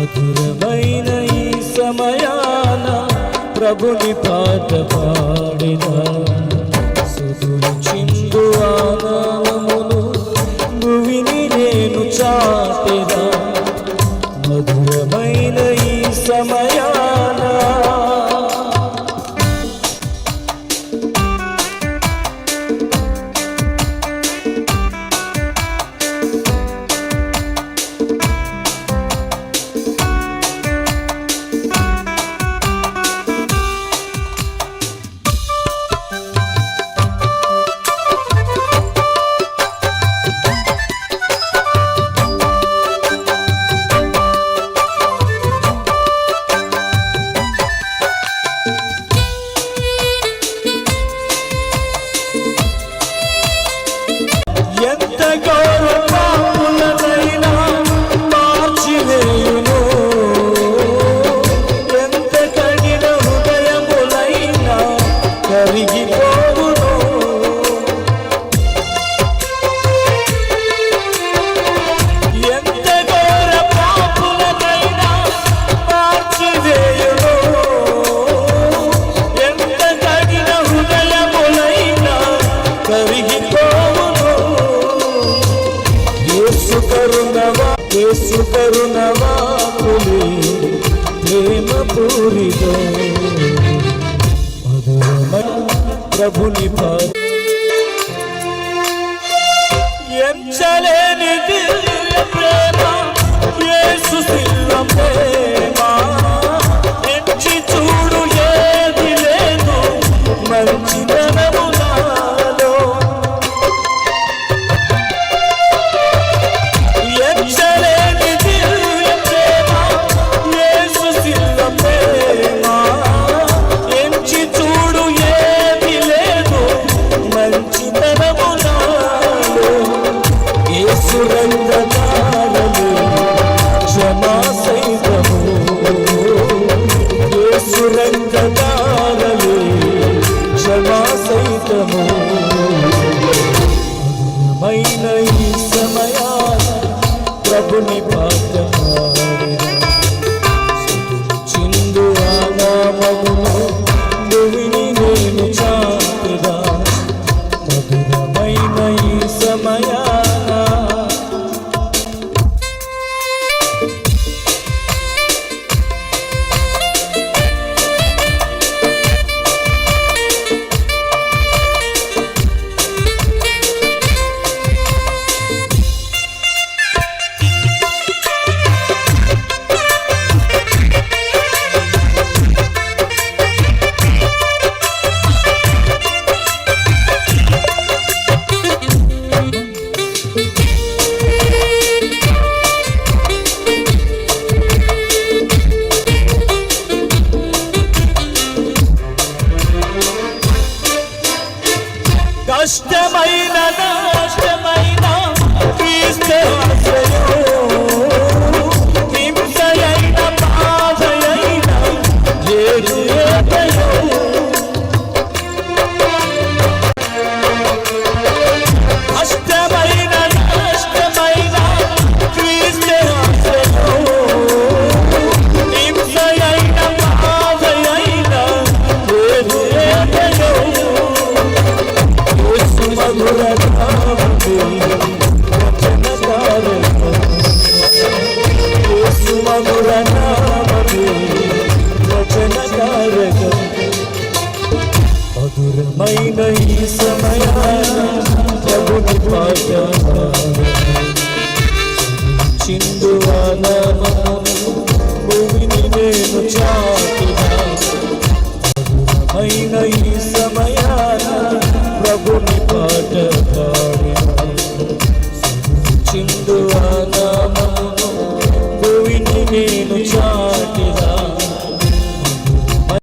మధురమైన ఈ సమయాన ప్రభుని పాట పాడిన. సుదురుచి కరుణవా యేసు కరుణవా ప్రేమ పూరిత ప్రభుని ఎంచలేని ప్రేమ యేసు ప్రేమ. చూడు ఏది లేదు మంచి ధనమును ప్రభుని పాదము రాముడనామమే రచనకారకం మధురమైన ఈ సమయాన